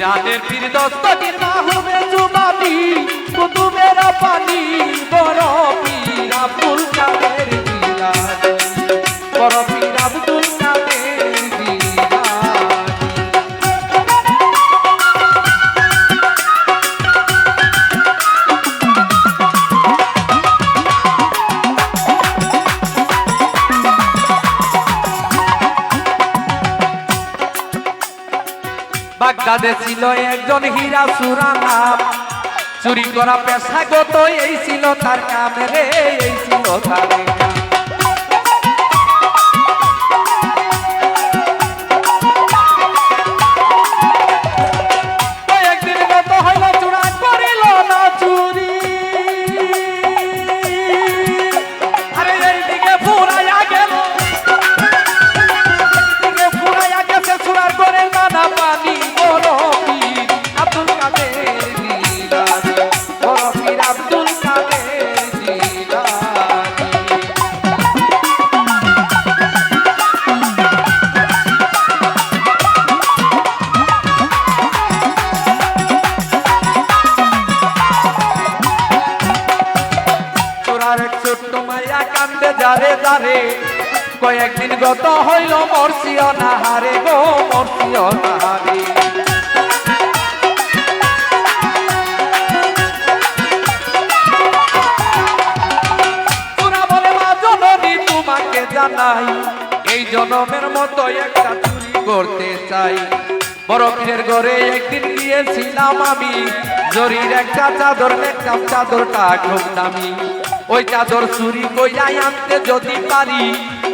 পিরানের পীর দস্তগীর মাহবে জুবানি কুতুবের পানি বড় পীর ছিল একজন হীরা সুরা নাম চুরি করা পেশাগত এই ছিল তার কাম রে। কয়েকদিন গত হইল মরসিও না, হারে গো, মরসিও না, হারে। তোমাকে জানাই, এই জনমের মতো একটা চুরি করতে চাই। বরফের ঘরে একদিন গিয়েছিলাম আমি, জরির একটা চাদর দেখতাম চাদরটা খুব দামি। ওই চাদর চুরি কইরা আনতে যদি পারি,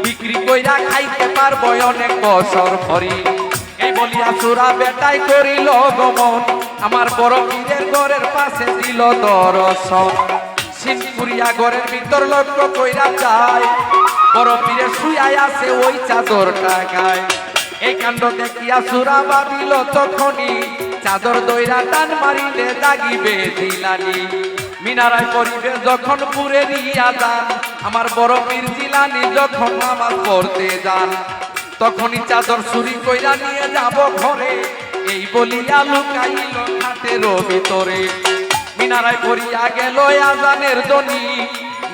বিক্রি কইরা খাইতে পারব অনেক বছর ভরি এই বলিয়া চূড়া বেটাই করিল গমন, আমার বড় পীরের ঘরের পাশে দিল দর্শন। সিনপুরিয়া ঘরের ভিতর লক্ষ্য কইরা যায়, বড় পীরে শুয়াই আছে ওই চাদরটা গায়। এই কাণ্ড দেখিয়া সুরা ভাবিল তখনই, চাদর দইরা টান মারিলে জাগিবে জিলানি মিনারায় পরিবে যখন পুরে দিয়া যান আমার বড় পীর জিলানি যখন নামাজ পড়তে যান, তখনই চাদর চুরি কইরা নিয়ে যাব ঘরে। এই বলিয়া লুকাইল খাটের ভিতরে। মিনারায় পড়িয়া গেল আজানের ধ্বনি।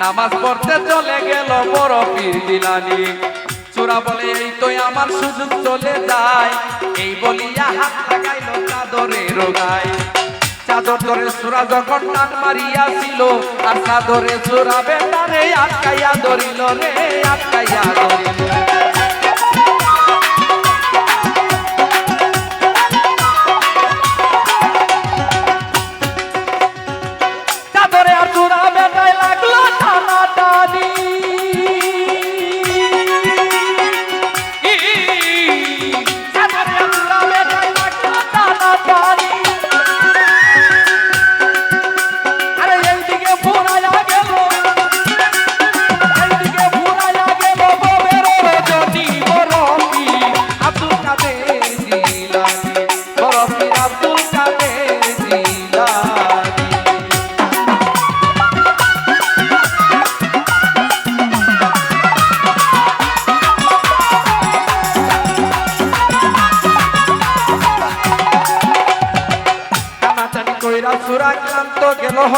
নামাজ পড়তে চলে গেল বড় পীর দিলানি চোরা বলে, এই তো আমার সুযোগ চলে যায়। এই বলিয়া হাত লাগাইল চাদরে রোগায় চাদর ধরে সুরা টান মারিয়াছিল আর চাদরে সুরা বেটারে আটকাইয়া ধরিল রে আটকাইয়া ধরিল।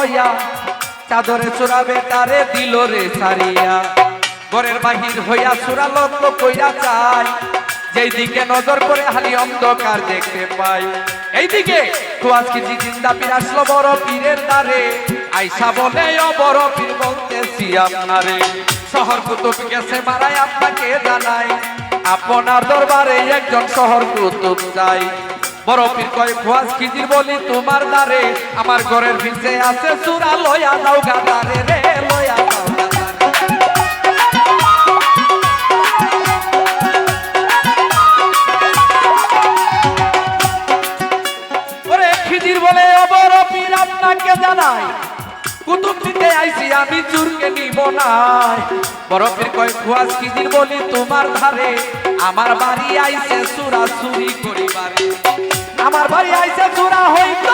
হইয়া, চাদরে সুরা বেটারে দিল রে সারিয়া। ঘরের বাহির হইয়া লক্ষ্য কইরা চাই যেই দিকে নজর করে হালি অন্ধকার দেখতে পাই। এইদিকে কুয়াজ কিছু জিন্দা পীর আসলো বড় পীরের দ্বারে, আইসা বলে, ও বড় পীর বলতেছি আপনারে, শহর কুতুব গেছে মারাই আপনাকে জানাই, আপনার দরবারে একজন শহর কুতুব চাই। বড় পীর কয় ফুয়াজ খিজির বলি তোমার দ্বারে? আমার ঘরের ভিতরে আছে সুরা লয়া দাও গাদারে রে, লয়া জানাই আমি চুরকে নিব নাই। বড় পীর কয় ফুয়াজ খিজির বলি তোমার ধারে? আমার বাড়ি আইছে সুরা সুরি করিবার। আমার বাড়ি আইসে সুরা হইতো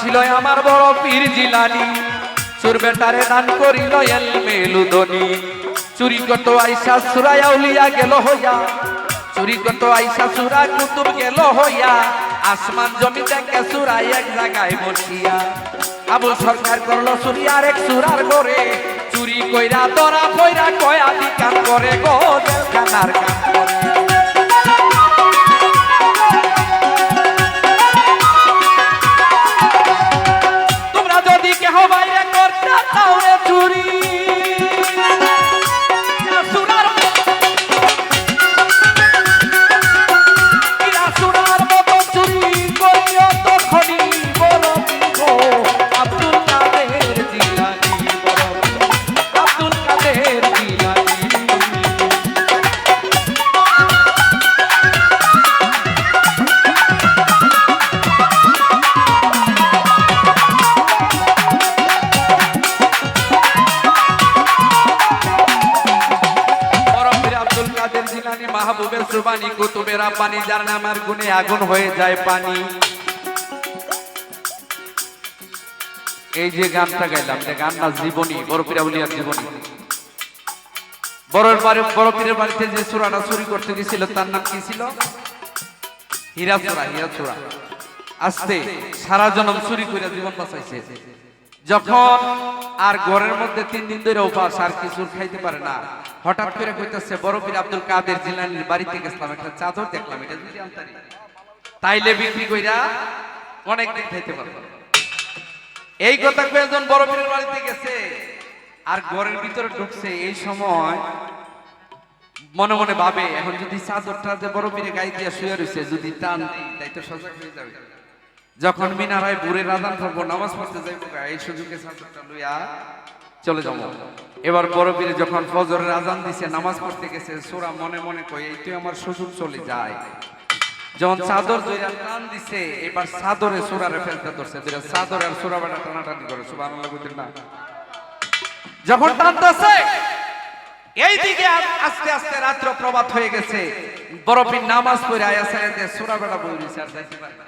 ছিল আমার বড় পীর জিলানি। সুর বেটারে দান করিল এল মেলুদনি চুরি কত আইসা সুরায়া উলিয়া গেল হইয়া। চুরি কত আইসা সুরা কুতুব গেল হইয়া। আসমান জমি দেখে সুরাই এক জায়গায় বসিয়া। আবু সরকার করল চুরি আর এক সুরার করে চুরি কইরা দরা কইরা কয়া দি কাম করে গো কানার কাম সুবানি কুতুবের পানি যার নামার গুণে আগুন হয়ে যায় পানি। এই যে গানটা গাইলাম এটা গান না জীবনী বরফির আউলিয়ার জীবনী। বড়র বাড়ি বরফিরের বাড়িতে যে সুরাটা চুরি করতে গেছিল, তার নাম কি ছিল? হীরা চূড়া হীরা চূড়া আস্তে সারা জনম চুরি করে জীবন বাঁচাইছে। যখন আর ঘরের মধ্যে তিন দিন ধরে উপাস আর কিছু খাইতে পারে না, হঠাৎ করে কইতাছে, বড় পীর আব্দুল কাদের জিলানির বাড়িতে গেছিলাম, একটা চাদর দেখলাম, এটা যদি আনতারি। তাইলে বিক্রি কইরা অনেক দিন খাইতে পারব এই কথা কয়েকজন বড় পীরের বাড়িতে গেছে, আর ঘরের ভিতরে ঢুকছে, এই সময় মনে মনে ভাবে, এখন যদি চাদরটা যে বড় পীরে গায়ে দিয়ে শুয়ে রয়েছে যদি টান দিই তাই তো সজাগ হয়ে যাবে। যখন মিনারায় বুড়ে রাজান থাকব নামাজ পড়তে যাইব, এই সুযোগে চাদরটা লইয়া চলে যাব। এবার বড় যখন ফজরের আজান দিছে, নামাজ পড়তে গেছে, সোরা মনে মনে কই এই তুই আমার সুযোগ চলে যায়। যখন চাদর দইরা টান দিছে, এবার চাদরে সোরারে ফেলতে ধরছে দুইটা চাদর আর সোরা বাটা টানাটানি করে কইতেন না। যখন টানতেছে, এইদিকে আস্তে আস্তে রাত্র প্রভাত হয়ে গেছে। বরফির নামাজ পড়ে আয়া সোরা বেড়া বই রইছে আর যাইতে পারে।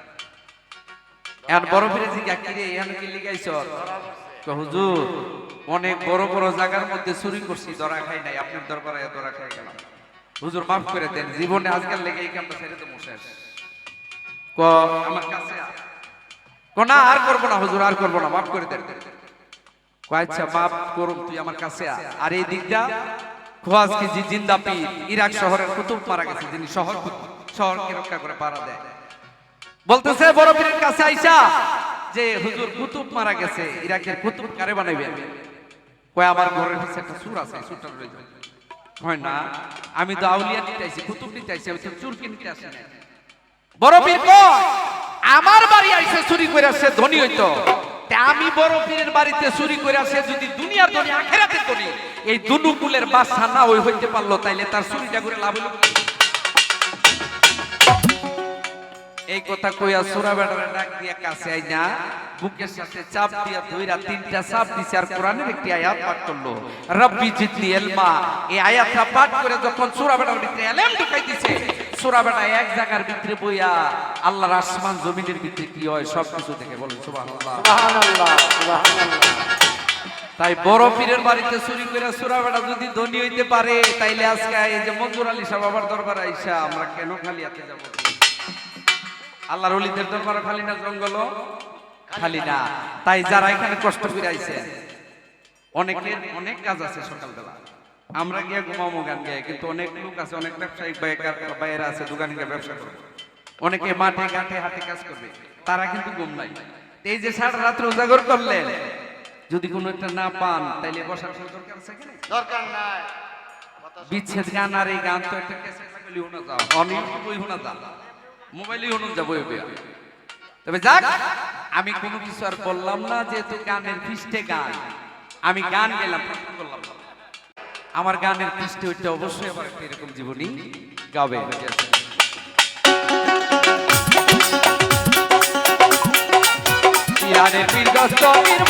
এখন বরফিরে জিগা কি রে এখন কি লিগাইছ হুজুর, অনেক বড় বড় জায়গার মধ্যে চুরি করছি, ধরা খাই নাই, আপনার দরবারে ধরা খাই গেলাম হুজুর, মাফ করে দেন, জীবনে আজকাল লেগে এই কামটা ছেড়ে তো শেষ ক আমার কাছে। ক না, আর করব না, হুজুর, আর করব না, মাফ করে দেন আচ্ছা মাফ করুন, তুই আমার কাছে। আর এই দিকটা খোয়াজ কি জিন্দা পীর, ইরাক শহরের কুতুব মারা গেছে, যিনি শহর শহরকে রক্ষা করে পাড়া দেয় বলতেছে বড় পীরের কাছে আইসা। যে হুজুর কুতুব মারা গেছে, ইরাকের কুতুব কারে বানাইবে? কয়, আমার ঘরের পিছে একটা সুর আছে সুরটা রয়ে যাবে হয় না, আমি তো আউলিয়া নিতে আইছি, কুতুব নিতে আইছি, আমি চুরকি নিতে আসি না বড় পীর কয়, আমার বাড়ি আইসে চুরি করে আসে, ধনী হইতো। আমি বড় পীরের বাড়িতে চুরি করে আসে, যদি দুনিয়ার ধনী, আখেরাতের ধনী, এই দুনুকুলের বাসা না ওই হইতে পারল, তাইলে তার চুরিটা করে লাভ হইল এই কথা কইয়া সুরা বেড়ারে ডাক দিয়া কাছে আই না বুকের সাথে চাপ দিয়া ধইরা তিনটা চাপ দিছে আর কোরআনের একটি আয়াত পাঠ করল। রব্বি জিদনি ইলমা। এই আয়াতটা পাঠ করে যখন সুরা বেড়ার ভিতরে এলেম ঢুকাই দিছে সুরা বেড়া এক জায়গার ভিতরে বইয়া আল্লাহর আসমান জমিনের ভিতরে কি হয় সব কিছু দেখে বলেন সুবহানাল্লাহ। সুবহানাল্লাহ সুবহানাল্লাহ। তাই বড় পীরের বাড়িতে চুরি করে সুরা বেড়া যদি ধনী হইতে পারে তাইলে আজকে এই যে মঞ্জুর আলী সাহেব আবার দরবার আইসা আমরা কেন খালি হাতে যাব? আল্লাহর অলিদের দরবার খালি না জঙ্গল খালি না। তাই যারা এখানে কষ্ট করে আইছে অনেকের অনেক কাজ আছে সকালবেলা। আমরা গিয়ে ঘুমামো গান গায়ে কিন্তু অনেক লোক আছে অনেক ব্যবসায়িক বাইকার- বাইরে আছে দোকানে গিয়ে ব্যবসা করবে। অনেকে মাঠে ঘাটে হাতে কাজ করবে। তারা কিন্তু ঘুম নাই। এই যে সারা রাত্র উজাগর করলেন যদি কোনো একটা না পান তাইলে বসার কোনো দরকার আছে কি? দরকার নাই। বিচ্ছেদ গান আর এই গান তো একটা ক্যাসেট লাগালে শোনা যাও অনেক বই শোনা যা মোবাইলে শোনা যা বই বই তবে যাক, আমি কোনো কিছু আর বললাম না, যেহেতু গানের পৃষ্ঠে গান। আমি গান গেলাম করলাম। আমার গানের পৃষ্ঠে ওইটা অবশ্যই একটা এরকম জীবনী গাবে। ইরানের পীরগস্ত পীর